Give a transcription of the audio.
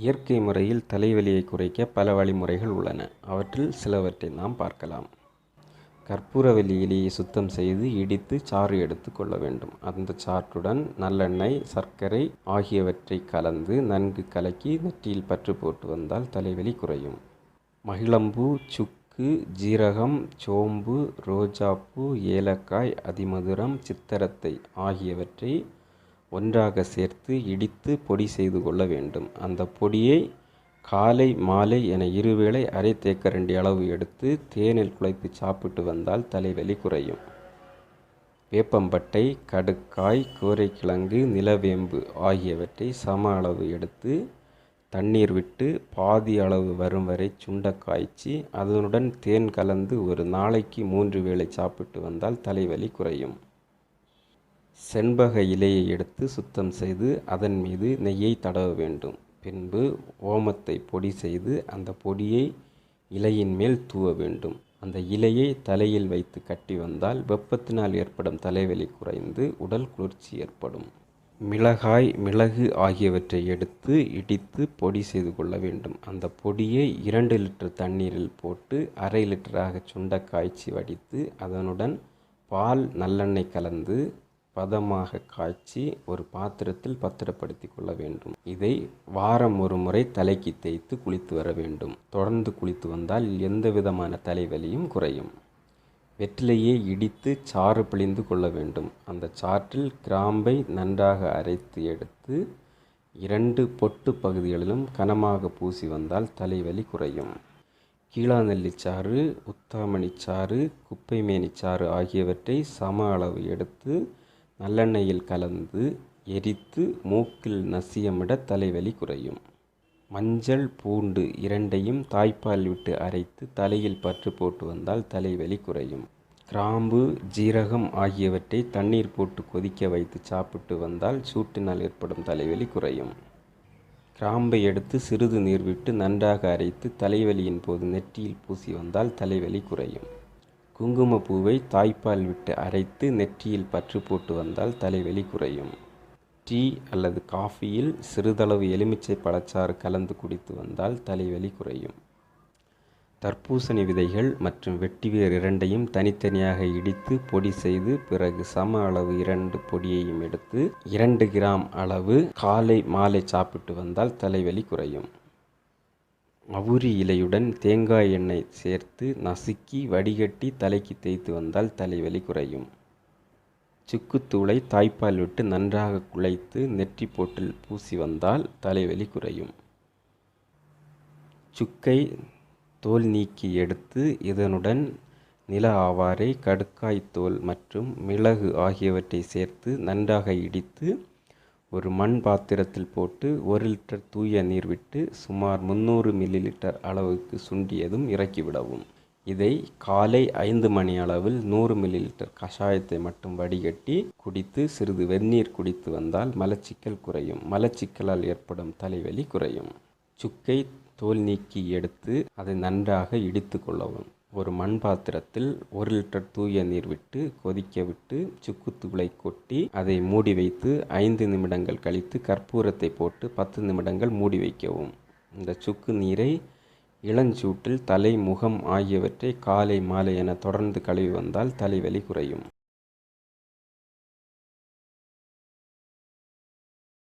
இயற்கை முறையில் தலைவலியை குறைக்க பல வழிமுறைகள் உள்ளன. அவற்றில் சிலவற்றை நாம் பார்க்கலாம். கற்பூரவல்லி இலையை சுத்தம் செய்து இடித்து சாறு எடுத்து கொள்ள வேண்டும். அந்த சாற்றுடன் நல்லெண்ணெய் சர்க்கரை ஆகியவற்றை கலந்து நன்கு கலக்கி நெற்றியில் பற்று போட்டு வந்தால் தலைவலி குறையும். மகிழம்பூ சுக்கு ஜீரகம் சோம்பு ரோஜாப்பூ ஏலக்காய் அதிமதுரம் சித்தரத்தை ஆகியவற்றை ஒன்றாக சேர்த்து இடித்து பொடி செய்து கொள்ள வேண்டும். அந்த பொடியை காலை மாலை என இருவேளை அரை தேக்கரண்டி அளவு எடுத்து தேனில் குழைத்து சாப்பிட்டு வந்தால் தலைவலி குறையும். வேப்பம்பட்டை கடுக்காய் கோரைக்கிழங்கு நிலவேம்பு ஆகியவற்றை சம அளவு எடுத்து தண்ணீர் விட்டு பாதி அளவு வரும் வரை சுண்ட காய்ச்சி அதனுடன் தேன் கலந்து ஒரு நாளைக்கு மூன்று வேளை சாப்பிட்டு வந்தால் தலைவலி குறையும். செண்பக இலையை எடுத்து சுத்தம் செய்து அதன் மீது நெய்யை தடவ வேண்டும். பின்பு ஓமத்தை பொடி செய்து அந்த பொடியை இலையின் மேல் தூவ வேண்டும். அந்த இலையை தலையில் வைத்து கட்டி வந்தால் வெப்பத்தினால் ஏற்படும் தலைவலி குறைந்து உடல் குளிர்ச்சி ஏற்படும். மிளகாய் மிளகு ஆகியவற்றை எடுத்து இடித்து பொடி செய்து கொள்ள வேண்டும். அந்த பொடியை இரண்டு லிட்டர் தண்ணீரில் போட்டு அரை லிட்டராக சுண்ட காய்ச்சி வடித்து அதனுடன் பால் நல்லெண்ணெய் கலந்து பதமாக காய்ச்சி ஒரு பாத்திரத்தில் பத்திரப்படுத்தி கொள்ள வேண்டும். இதை வாரம் ஒரு முறை தலைக்கு தேய்த்து குளித்து வர வேண்டும். தொடர்ந்து குளித்து வந்தால் எந்த விதமான தலைவலியும் குறையும். வெற்றிலையை இடித்து சாறு பிழிந்து கொள்ள வேண்டும். அந்த சாற்றில் கிராம்பை நன்றாக அரைத்து எடுத்து இரண்டு பொட்டு பகுதிகளிலும் கனமாக பூசி வந்தால் தலைவலி குறையும். கீழாநெல்லிச்சாறு குப்பைமேனி சாறு ஆகியவற்றை சம அளவு எடுத்து நல்லெண்ணெயில் கலந்து எரித்து மூக்கில் நசியமிட தலைவலி குறையும். மஞ்சள் பூண்டு இரண்டையும் தாய்ப்பால் விட்டு அரைத்து தலையில் பற்று போட்டு வந்தால் தலைவலி குறையும். கிராம்பு ஜீரகம் ஆகியவற்றை தண்ணீர் போட்டு கொதிக்க வைத்து சாப்பிட்டு வந்தால் சூட்டினால் ஏற்படும் தலைவலி குறையும். கிராம்பை எடுத்து சிறிது நீர் விட்டு நன்றாக அரைத்து தலைவலியின் போது நெற்றியில் பூசி வந்தால் தலைவலி குறையும். குங்குமப்பூவை தாய்ப்பால் விட்டு அரைத்து நெற்றியில் பற்று போட்டு வந்தால் தலைவலி குறையும். டீ அல்லது காஃபியில் சிறிதளவு எலுமிச்சை பழச்சாறு கலந்து குடித்து வந்தால் தலைவலி குறையும். தர்பூசணி விதைகள் மற்றும் வெட்டிவேர் இரண்டையும் தனித்தனியாக இடித்து பொடி செய்து பிறகு சம அளவு இரண்டு பொடியையும் எடுத்து இரண்டு கிராம் அளவு காலை மாலை சாப்பிட்டு வந்தால் தலைவலி குறையும். அவுரி இலையுடன் தேங்காய் எண்ணெய் சேர்த்து நசுக்கி வடிகட்டி தலைக்கு தேய்த்து வந்தால் தலைவலி குறையும். சுக்குத்தூளை தாய்ப்பால் விட்டு நன்றாக குழைத்து நெற்றி போட்டில் பூசி வந்தால் தலைவலி குறையும். சுக்கை தோல் நீக்கி எடுத்து இதனுடன் நில ஆவாரை கடுக்காய் தோல் மற்றும் மிளகு ஆகியவற்றை சேர்த்து நன்றாக இடித்து ஒரு மண் பாத்திரத்தில் போட்டு ஒரு லிட்டர் தூய நீர் விட்டு சுமார் முந்நூறு மில்லி லிட்டர் அளவுக்கு சுண்டியதும் இறக்கிவிடவும் இதை காலை ஐந்து மணி அளவில் நூறு மில்லி லிட்டர் கஷாயத்தை மட்டும் வடிகட்டி குடித்து சிறிது வெந்நீர் குடித்து வந்தால் மலச்சிக்கல் குறையும். மலச்சிக்கலால் ஏற்படும் தலைவலி குறையும். சுக்கை தோல் நீக்கி எடுத்து அதை நன்றாக இடித்து கொள்ளவும். ஒரு மண் பாத்திரத்தில் ஒரு லிட்டர் தூய நீர் விட்டு கொதிக்க விட்டு சுக்குத்தூளை கொட்டி அதை மூடி வைத்து ஐந்து நிமிடங்கள் கழித்து கற்பூரத்தை போட்டு பத்து நிமிடங்கள் மூடி வைக்கவும். இந்த சுக்கு நீரை இளஞ்சூட்டில் தலை முகம் ஆகியவற்றை காலை மாலை என தொடர்ந்து கழுவி வந்தால் தலைவலி குறையும்.